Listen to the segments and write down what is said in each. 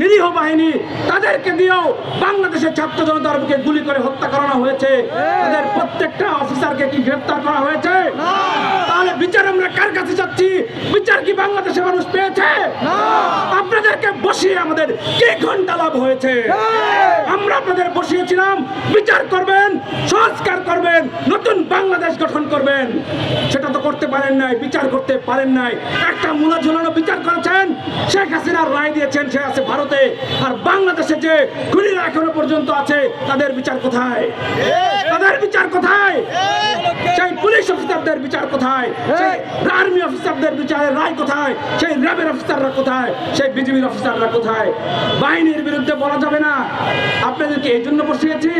নিরীহ বাহিনী তাদেরকে দিয়েও বাংলাদেশের ছাত্র জনতাকে গুলি করে হত্যা করানো হয়েছে। তাদের প্রত্যেকটা অফিসারকে কি গ্রেফতার করা হয়েছে? তাহলে বিচার আমরা কার কাছে যাচ্ছি বিচার কি বাংলাদেশের মানুষ পেয়েছে? আপনাদেরকে বসিয়ে আমাদের কি ঘণ্টা লাভ হয়েছে? আমরা আপনাদের বসিয়েছিলাম বিচার করবেন সংস্কার করবেন নতুন বাংলাদেশ গঠন করবেন। সেটা তো করতে পারেন নাই বিচার করতে পারেন নাই। একটা মূলা ঝুলানো শেখ হাসিনার রায় দিয়েছেন সে আছে ভারতে, আর বাংলাদেশে যে খুনিরা এখনও পর্যন্ত আছে, তাদের বিচার কোথায়? তাদের বিচার কোথায়? সেই পুলিশ অফিসারদের বিচার কোথায়? সেই আর্মি অফিসারদের বিচারের রায় কোথায়? সেই র্যাবের অফিসাররা কোথায়? সেই বিজিবির অফিসাররা কোথায়? বাহিনীর বিরুদ্ধে বলা যাবে না। আপনাদেরকে এই জন্য বসিয়েছি।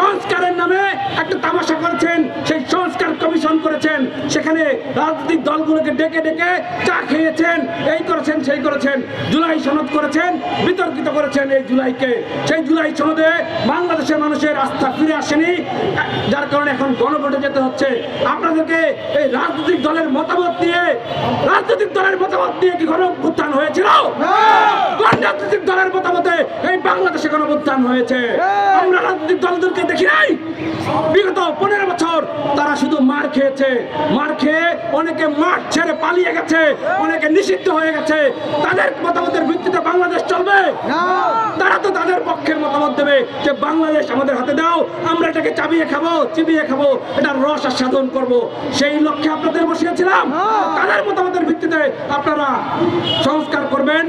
সংস্কারের নামে একটা তামাশা করেছেন সেই সংস্কার কমিশন করেছেন সেখানে রাজনৈতিক দলগুলোকে ডেকে ডেকে চা খেয়েছেন এই করেছেন সেই করেছেন জুলাই সনদ করেছেন বিতর্কিত করেছেন এই জুলাইকে। সেই জুলাই সনদে বাংলাদেশের মানুষের আস্থা ফিরে আসেনি যার কারণে এখন গণভোটে যেতে হচ্ছে। আপনাদেরকে এই রাজনৈতিক দলের মতামত দিয়ে রাজনৈতিক দলের মতামত দিয়ে কি গণ উত্থান হয়েছিল? কোন রাজনৈতিক দলের মতামতে এই বাংলাদেশে গণ উত্থান হয়েছে আমরা রাজনৈতিক দলদেরকে দেখি নাই। মার মার খেয়ে অনেকে মাঠ ছেড়ে পালিয়ে গেছে অনেকে নিষিদ্ধ হয়ে গেছে। তাদের মতামতের ভিত্তিতে বাংলাদেশ চলবে। তারা তো তাদের পক্ষের মতামত দেবে যে বাংলাদেশ আমাদের হাতে দাও আমরা এটাকে চাবিয়ে খাব চিবিয়ে খাব এটা রস আস্বাদন করব। সেই লক্ষ্যে আপনাদের বসিয়েছিলাম। তাদের মতামতের ভিত্তিতে আপনারা সংস্কার করবেন।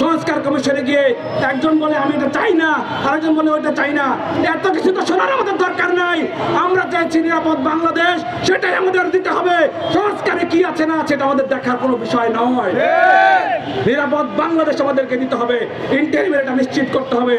সংস্কার কমিশনে গিয়ে একজন বলে আমি এটা চাই না। আরেকজন বলে ওইটা চাই না। এত কিছু তো শোনার আমাদের দরকার নাই। আমরা চাইছি নিরাপদ বাংলাদেশ সেটাই আমাদের দিতে হবে। সংস্কারে কি আছে না সেটা আমাদের দেখার কোনো বিষয় নয়। নিরাপদ বাংলাদেশ আমাদেরকে দিতে হবে। ইন্টারভিউ এটা নিশ্চিত করতে হবে।